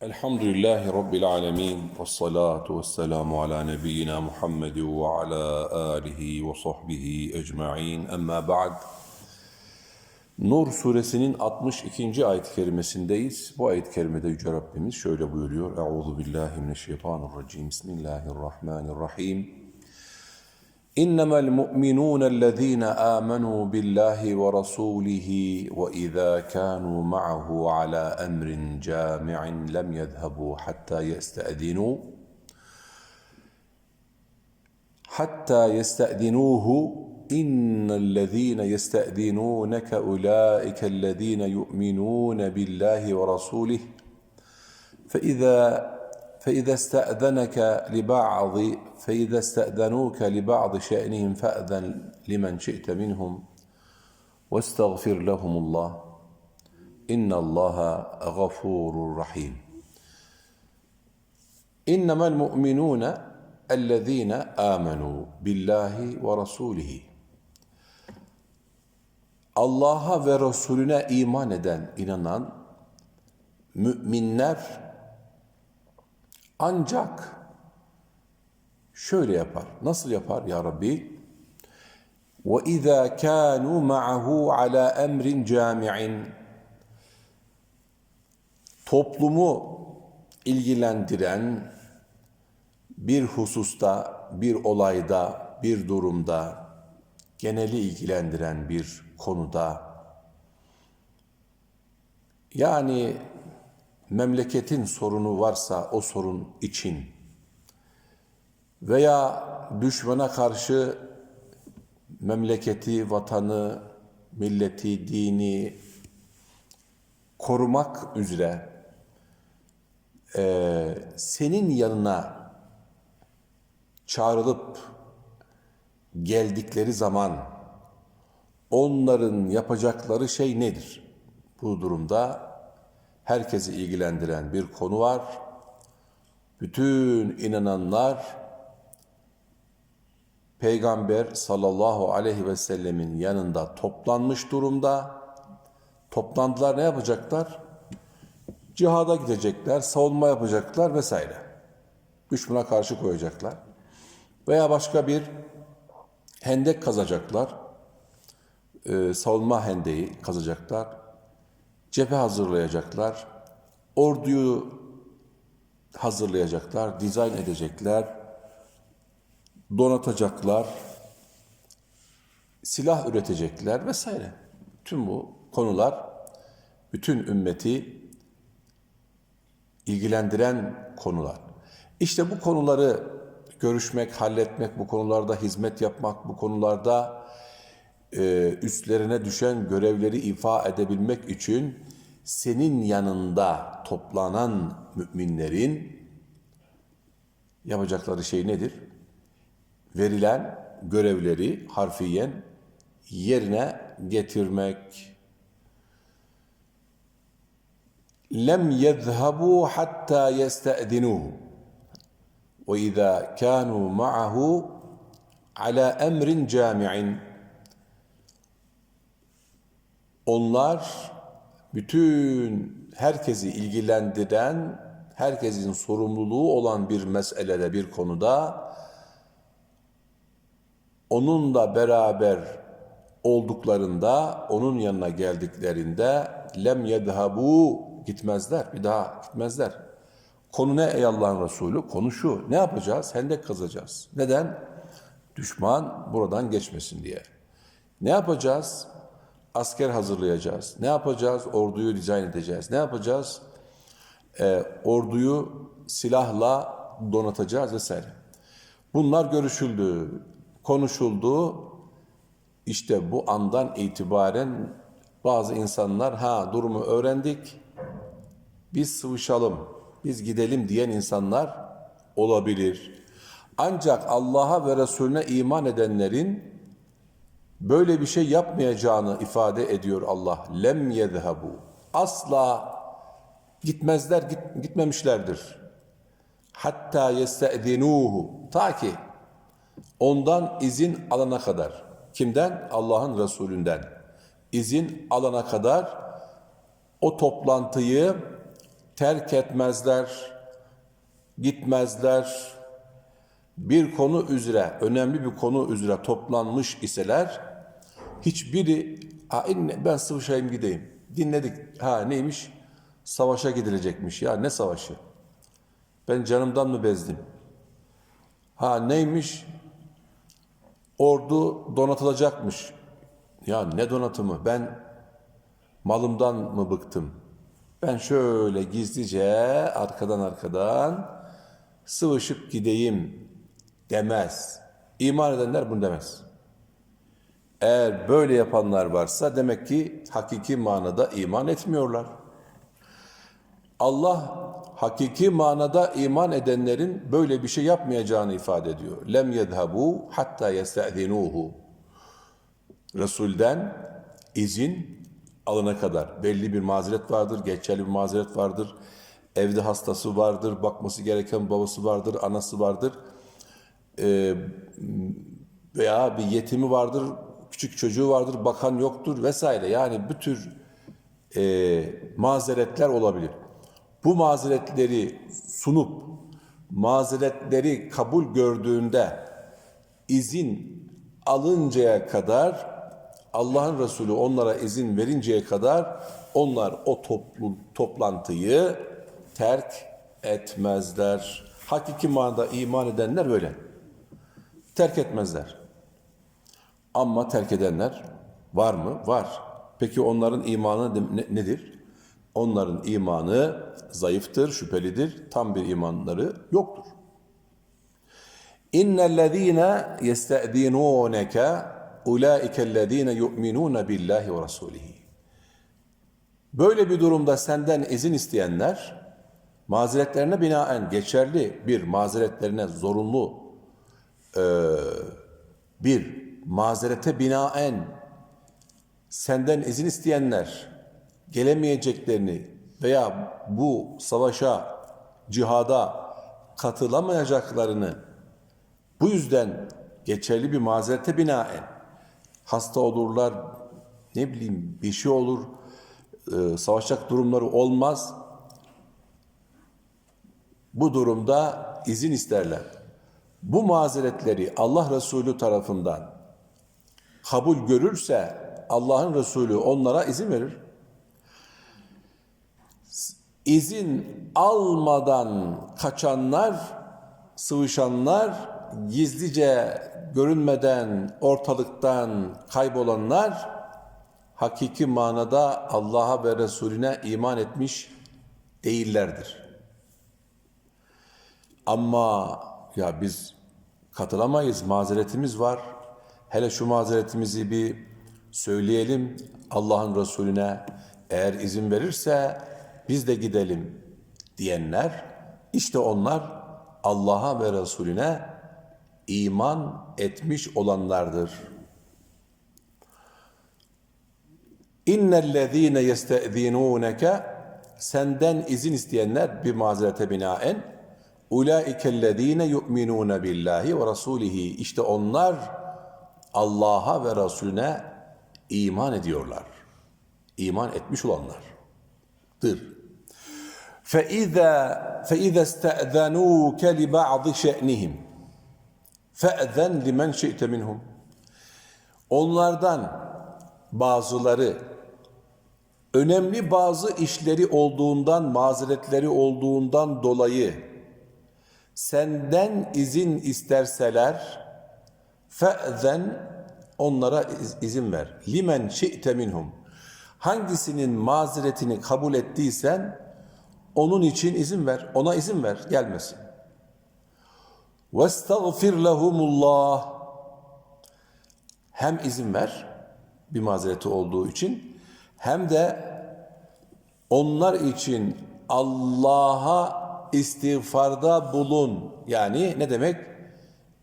Elhamdülillahi Rabbil alemin ve salatu ve selamu ala nebiyyina Muhammed ve ala alihi ve sahbihi ecma'in emma ba'd. Nur suresinin 62. ayet-i kerimesindeyiz. Bu ayet-i kerimede Yüce Rabbimiz şöyle buyuruyor. Euzu billahi mineşşeytanirracim. Bismillahirrahmanirrahim. إنما المؤمنون الذين آمنوا بالله ورسوله وإذا كانوا معه على أمر جامع لم يذهبوا حتى يستأذنوا حتى يستأذنوه إن الذين يستأذنونك أولئك الذين يؤمنون بالله ورسوله فإذا فإذا استأذنك لبعض فإذا استأذنوك لبعض شأنهم فأذن لمن شئت منهم واستغفر لهم الله. إن الله غفور رحيم. إنما المؤمنون الذين آمنوا بالله ورسوله Allah'a ve Resulüne iman eden, inanan müminler ancak şöyle yapar. Nasıl yapar ya Rabbi? وَإِذَا كَانُوا مَعَهُ عَلَى اَمْرٍ جَامِعٍ Toplumu ilgilendiren bir hususta, bir olayda, bir durumda, geneli ilgilendiren bir konuda, yani memleketin sorunu varsa o sorun için veya düşmana karşı memleketi, vatanı, milleti, dini korumak üzere e, senin yanına çağrılıp geldikleri zaman onların yapacakları şey nedir? Bu durumda herkesi ilgilendiren bir konu var. Bütün inananlar Peygamber sallallahu aleyhi ve sellemin yanında toplanmış durumda. Toplandılar ne yapacaklar? Cihada gidecekler, savunma yapacaklar vesaire. Düşmana karşı koyacaklar. Veya başka bir hendek kazacaklar. Ee, savunma hendeği kazacaklar cephe hazırlayacaklar, orduyu hazırlayacaklar, dizayn edecekler, donatacaklar, silah üretecekler vesaire. Tüm bu konular bütün ümmeti ilgilendiren konular. İşte bu konuları görüşmek, halletmek, bu konularda hizmet yapmak, bu konularda e, üstlerine düşen görevleri ifa edebilmek için senin yanında toplanan müminlerin yapacakları şey nedir? Verilen görevleri harfiyen yerine getirmek. Lem yezhabu hatta yesta'dinuhu. Ve izâ kânû ma'ahu ala emrin cami'in onlar bütün herkesi ilgilendiren, herkesin sorumluluğu olan bir meselede, bir konuda onunla beraber olduklarında, onun yanına geldiklerinde lem yedhabu gitmezler, bir daha gitmezler. Konu ne ey Allah'ın Resulü? Konu şu, ne yapacağız? Hendek kazacağız. Neden? Düşman buradan geçmesin diye. Ne yapacağız? Asker hazırlayacağız. Ne yapacağız? Orduyu dizayn edeceğiz. Ne yapacağız? Ee, orduyu silahla donatacağız vesaire. Bunlar görüşüldü, konuşuldu. İşte bu andan itibaren bazı insanlar ha durumu öğrendik, biz sıvışalım, biz gidelim diyen insanlar olabilir. Ancak Allah'a ve Resulüne iman edenlerin böyle bir şey yapmayacağını ifade ediyor Allah. Lem yezhabu. Asla gitmezler, git, gitmemişlerdir. Hatta yestezinuhu. Ta ki ondan izin alana kadar. Kimden? Allah'ın Resulünden. İzin alana kadar o toplantıyı terk etmezler, gitmezler. Bir konu üzere, önemli bir konu üzere toplanmış iseler, hiçbiri, ha, ben sıvışayım gideyim. Dinledik, ha neymiş? Savaşa gidilecekmiş. Ya ne savaşı? Ben canımdan mı bezdim? Ha neymiş? Ordu donatılacakmış. Ya ne donatımı? Ben malımdan mı bıktım? Ben şöyle gizlice arkadan arkadan sıvışıp gideyim demez. İman edenler bunu demez. Eğer böyle yapanlar varsa demek ki hakiki manada iman etmiyorlar. Allah hakiki manada iman edenlerin böyle bir şey yapmayacağını ifade ediyor. Lem yedhabu hatta yesta'zinuhu. Resul'den izin alana kadar belli bir mazeret vardır, geçerli bir mazeret vardır. Evde hastası vardır, bakması gereken babası vardır, anası vardır. Ee, veya bir yetimi vardır, küçük çocuğu vardır, bakan yoktur vesaire. Yani bu tür e, mazeretler olabilir. Bu mazeretleri sunup mazeretleri kabul gördüğünde izin alıncaya kadar Allah'ın Resulü onlara izin verinceye kadar onlar o toplu, toplantıyı terk etmezler. Hakiki manada iman edenler böyle. Terk etmezler. Ama terk edenler var mı? Var. Peki onların imanı nedir? Onların imanı zayıftır, şüphelidir. Tam bir imanları yoktur. İnnellezîne yestedînûneke ulaikellezîne yu'minûne billahi ve rasûlihi. Böyle bir durumda senden izin isteyenler mazeretlerine binaen geçerli bir mazeretlerine zorunlu bir mazerete binaen senden izin isteyenler gelemeyeceklerini veya bu savaşa, cihada katılamayacaklarını bu yüzden geçerli bir mazerete binaen hasta olurlar, ne bileyim bir şey olur, e, savaşacak durumları olmaz. Bu durumda izin isterler. Bu mazeretleri Allah Resulü tarafından kabul görürse Allah'ın Resulü onlara izin verir. İzin almadan kaçanlar, sıvışanlar, gizlice görünmeden ortalıktan kaybolanlar hakiki manada Allah'a ve Resulüne iman etmiş değillerdir. Ama ya biz katılamayız, mazeretimiz var. Hele şu mazeretimizi bir söyleyelim Allah'ın Resulüne. Eğer izin verirse biz de gidelim diyenler, işte onlar Allah'a ve Resulüne iman etmiş olanlardır. İnnellezîne yestezinûneke senden izin isteyenler bir mazerete binaen ulaikellezîne yu'minûne billahi ve rasûlihi işte onlar Allah'a ve Resulüne iman ediyorlar. İman etmiş olanlardır. فَإِذَا فَإِذَا اسْتَأْذَنُوكَ لِبَعْضِ شَأْنِهِمْ فَأْذَنْ لِمَنْ شِئْتَ مِنْهُمْ Onlardan bazıları önemli bazı işleri olduğundan, mazeretleri olduğundan dolayı senden izin isterseler fe'zen onlara iz- izin ver. Limen şi'te minhum. Hangisinin mazeretini kabul ettiysen onun için izin ver. Ona izin ver. Gelmesin. وَاسْتَغْفِرْ لَهُمُ اللّٰهِ Hem izin ver bir mazereti olduğu için hem de onlar için Allah'a istiğfarda bulun. Yani ne demek?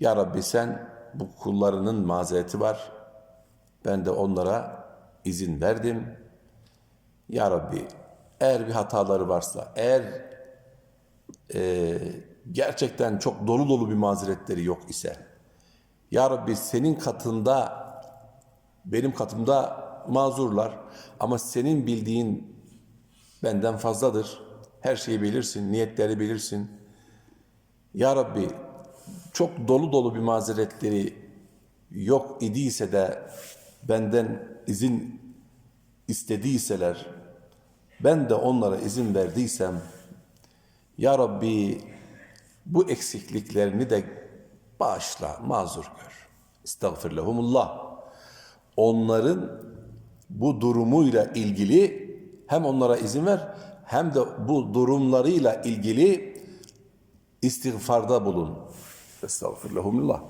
Ya Rabbi sen bu kullarının mazereti var. Ben de onlara izin verdim. Ya Rabbi eğer bir hataları varsa, eğer e, gerçekten çok dolu dolu bir mazeretleri yok ise, Ya Rabbi senin katında, benim katımda mazurlar ama senin bildiğin benden fazladır. Her şeyi bilirsin, niyetleri bilirsin. Ya Rabbi çok dolu dolu bir mazeretleri yok idiyse de benden izin istediyseler, ben de onlara izin verdiysem, Ya Rabbi bu eksikliklerini de bağışla, mazur gör. Estağfir. Onların bu durumuyla ilgili hem onlara izin ver hem de bu durumlarıyla ilgili istiğfarda bulun. Estağfirullah.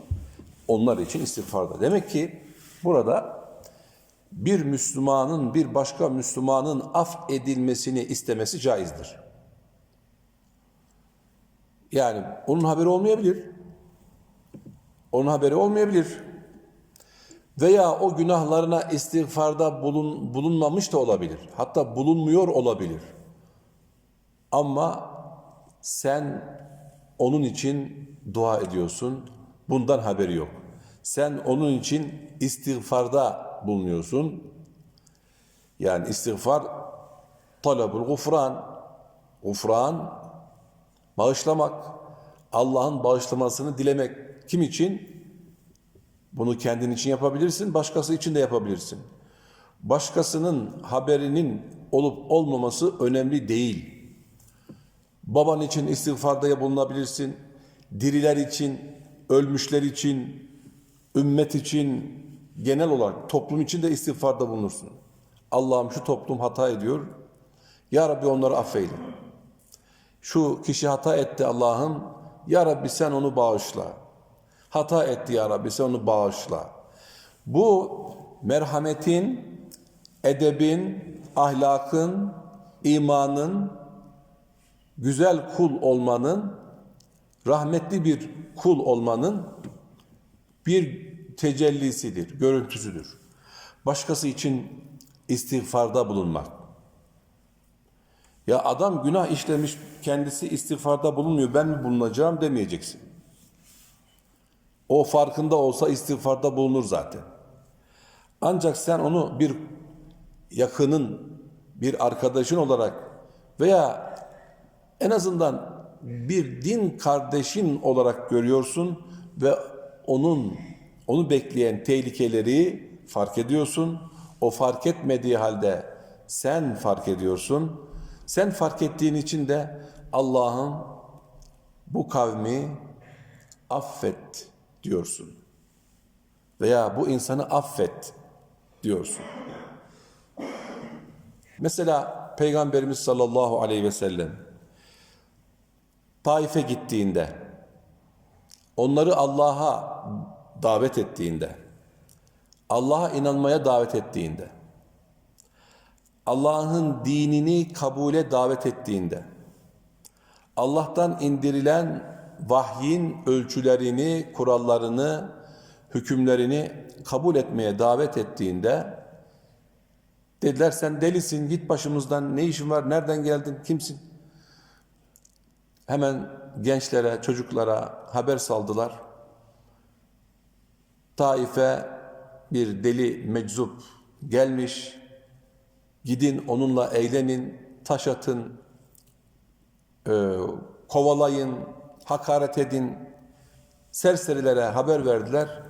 Onlar için istiğfarda. Demek ki burada bir Müslümanın bir başka Müslümanın af edilmesini istemesi caizdir. Yani onun haberi olmayabilir. Onun haberi olmayabilir. Veya o günahlarına istiğfarda bulun, bulunmamış da olabilir. Hatta bulunmuyor olabilir. Ama sen onun için dua ediyorsun. Bundan haberi yok. Sen onun için istiğfarda bulunuyorsun. Yani istiğfar talabul gufran. Gufran bağışlamak. Allah'ın bağışlamasını dilemek. Kim için? Bunu kendin için yapabilirsin, başkası için de yapabilirsin. Başkasının haberinin olup olmaması önemli değil. Baban için istiğfarda bulunabilirsin. Diriler için, ölmüşler için, ümmet için, genel olarak toplum için de istiğfarda bulunursun. Allah'ım şu toplum hata ediyor. Ya Rabbi onları affeyle. Şu kişi hata etti Allah'ım. Ya Rabbi sen onu bağışla. Hata etti ya Rabbi sen onu bağışla. Bu merhametin, edebin, ahlakın, imanın, güzel kul olmanın, rahmetli bir kul olmanın bir tecellisidir, görüntüsüdür. Başkası için istiğfarda bulunmak. Ya adam günah işlemiş, kendisi istiğfarda bulunmuyor, ben mi bulunacağım demeyeceksin. O farkında olsa istiğfarda bulunur zaten. Ancak sen onu bir yakının, bir arkadaşın olarak veya en azından bir din kardeşin olarak görüyorsun ve onun onu bekleyen tehlikeleri fark ediyorsun. O fark etmediği halde sen fark ediyorsun. Sen fark ettiğin için de Allah'ım bu kavmi affet diyorsun. Veya bu insanı affet diyorsun. Mesela Peygamberimiz sallallahu aleyhi ve sellem Taif'e gittiğinde onları Allah'a davet ettiğinde Allah'a inanmaya davet ettiğinde Allah'ın dinini kabule davet ettiğinde Allah'tan indirilen vahyin ölçülerini, kurallarını, hükümlerini kabul etmeye davet ettiğinde dediler sen delisin git başımızdan ne işin var nereden geldin kimsin? Hemen gençlere çocuklara haber saldılar. Taif'e bir deli meczup gelmiş. Gidin onunla eğlenin, taş atın, e, kovalayın, hakaret edin. Serserilere haber verdiler.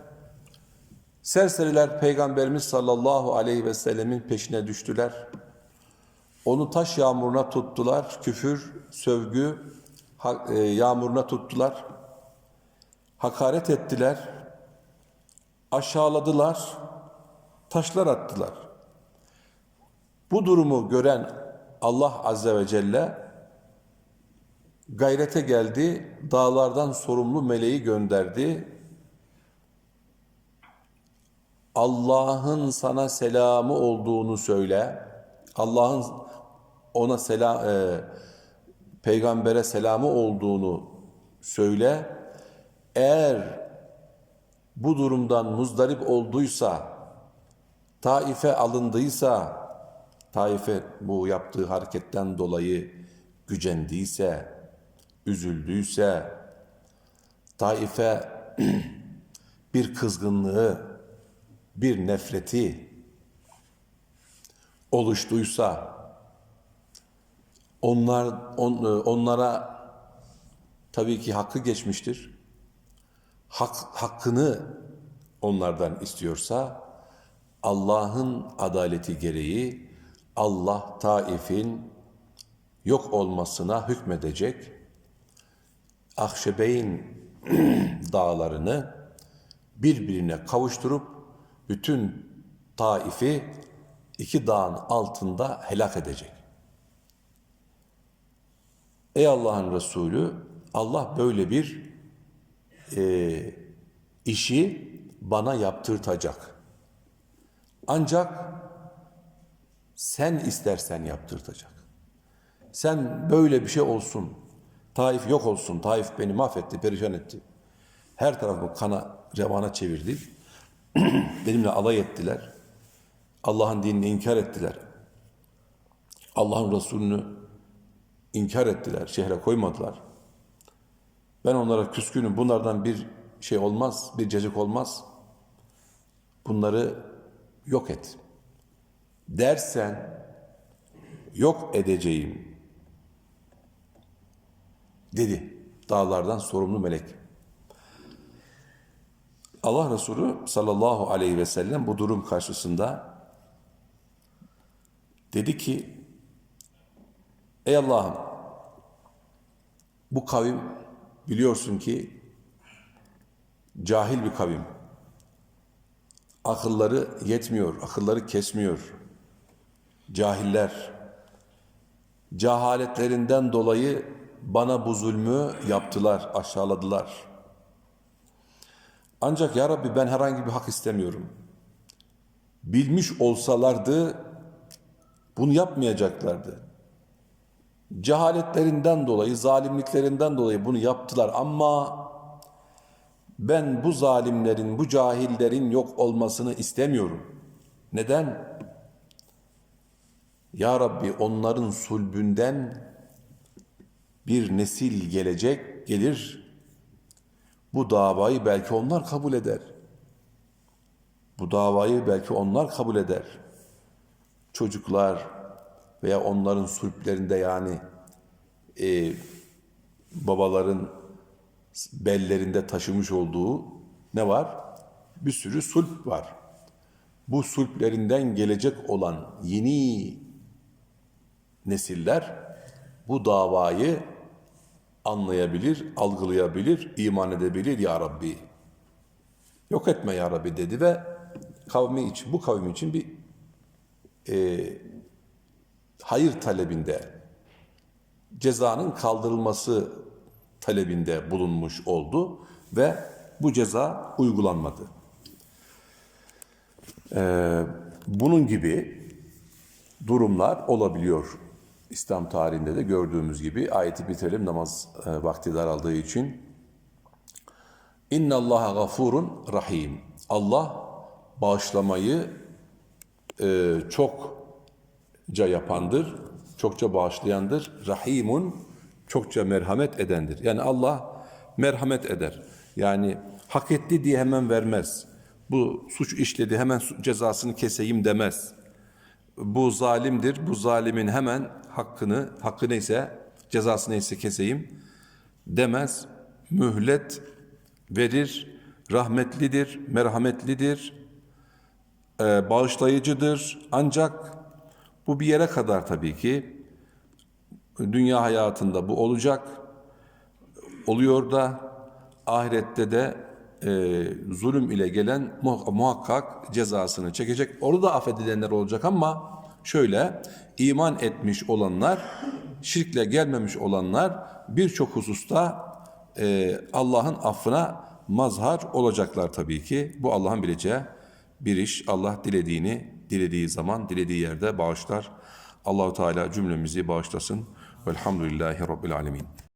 Serseriler Peygamberimiz sallallahu aleyhi ve sellemin peşine düştüler. Onu taş yağmuruna tuttular. Küfür, sövgü yağmuruna tuttular. Hakaret ettiler. Aşağıladılar. Taşlar attılar. Bu durumu gören Allah azze ve celle gayrete geldi, dağlardan sorumlu meleği gönderdi. Allah'ın sana selamı olduğunu söyle. Allah'ın ona selam, e, peygambere selamı olduğunu söyle. Eğer bu durumdan muzdarip olduysa, Taif'e alındıysa, Taif'e bu yaptığı hareketten dolayı gücendiyse, üzüldüyse, Taif'e bir kızgınlığı, bir nefreti oluştuysa, Onlar on- onlara tabii ki hakkı geçmiştir. Hak, hakkını onlardan istiyorsa Allah'ın adaleti gereği Allah Taif'in yok olmasına hükmedecek. Ahşebeyn dağlarını birbirine kavuşturup bütün Taif'i iki dağın altında helak edecek. Ey Allah'ın Resulü Allah böyle bir e, işi bana yaptırtacak. Ancak sen istersen yaptırtacak. Sen böyle bir şey olsun. Taif yok olsun. Taif beni mahvetti, perişan etti. Her tarafımı kana, revana çevirdi. Benimle alay ettiler. Allah'ın dinini inkar ettiler. Allah'ın Resulünü inkar ettiler. Şehre koymadılar. Ben onlara küskünüm. Bunlardan bir şey olmaz, bir cacık olmaz. Bunları yok et. Dersen yok edeceğim dedi dağlardan sorumlu melek. Allah Resulü sallallahu aleyhi ve sellem bu durum karşısında dedi ki Ey Allah'ım bu kavim biliyorsun ki cahil bir kavim. Akılları yetmiyor, akılları kesmiyor. Cahiller. Cehaletlerinden dolayı bana bu zulmü yaptılar, aşağıladılar. Ancak ya Rabbi ben herhangi bir hak istemiyorum. Bilmiş olsalardı bunu yapmayacaklardı. Cehaletlerinden dolayı, zalimliklerinden dolayı bunu yaptılar ama ben bu zalimlerin, bu cahillerin yok olmasını istemiyorum. Neden? Ya Rabbi onların sulbünden bir nesil gelecek, gelir. Bu davayı belki onlar kabul eder. Bu davayı belki onlar kabul eder. Çocuklar veya onların sulplerinde yani e, babaların bellerinde taşımış olduğu ne var? Bir sürü sulp var. Bu sulplerinden gelecek olan yeni nesiller bu davayı anlayabilir, algılayabilir, iman edebilir ya Rabbi. Yok etme ya Rabbi dedi ve kavmi için, bu kavim için bir e, hayır talebinde, cezanın kaldırılması talebinde bulunmuş oldu ve bu ceza uygulanmadı. Ee, bunun gibi durumlar olabiliyor. İslam tarihinde de gördüğümüz gibi ayeti bitirelim namaz e, vakti daraldığı için. İnna Allaha gafurun rahim. Allah bağışlamayı e, çokça yapandır, çokça bağışlayandır. Rahimun çokça merhamet edendir. Yani Allah merhamet eder. Yani hak etti diye hemen vermez. Bu suç işledi hemen cezasını keseyim demez. Bu zalimdir. Bu zalimin hemen hakkını, hakkı neyse, cezası neyse keseyim demez. Mühlet verir, rahmetlidir, merhametlidir, bağışlayıcıdır. Ancak bu bir yere kadar tabii ki dünya hayatında bu olacak. Oluyor da ahirette de e, zulüm ile gelen mu- muhakkak cezasını çekecek. Orada da affedilenler olacak ama şöyle iman etmiş olanlar, şirkle gelmemiş olanlar birçok hususta e, Allah'ın affına mazhar olacaklar tabii ki. Bu Allah'ın bileceği bir iş. Allah dilediğini dilediği zaman, dilediği yerde bağışlar. Allahu Teala cümlemizi bağışlasın. Velhamdülillahi Rabbil Alemin.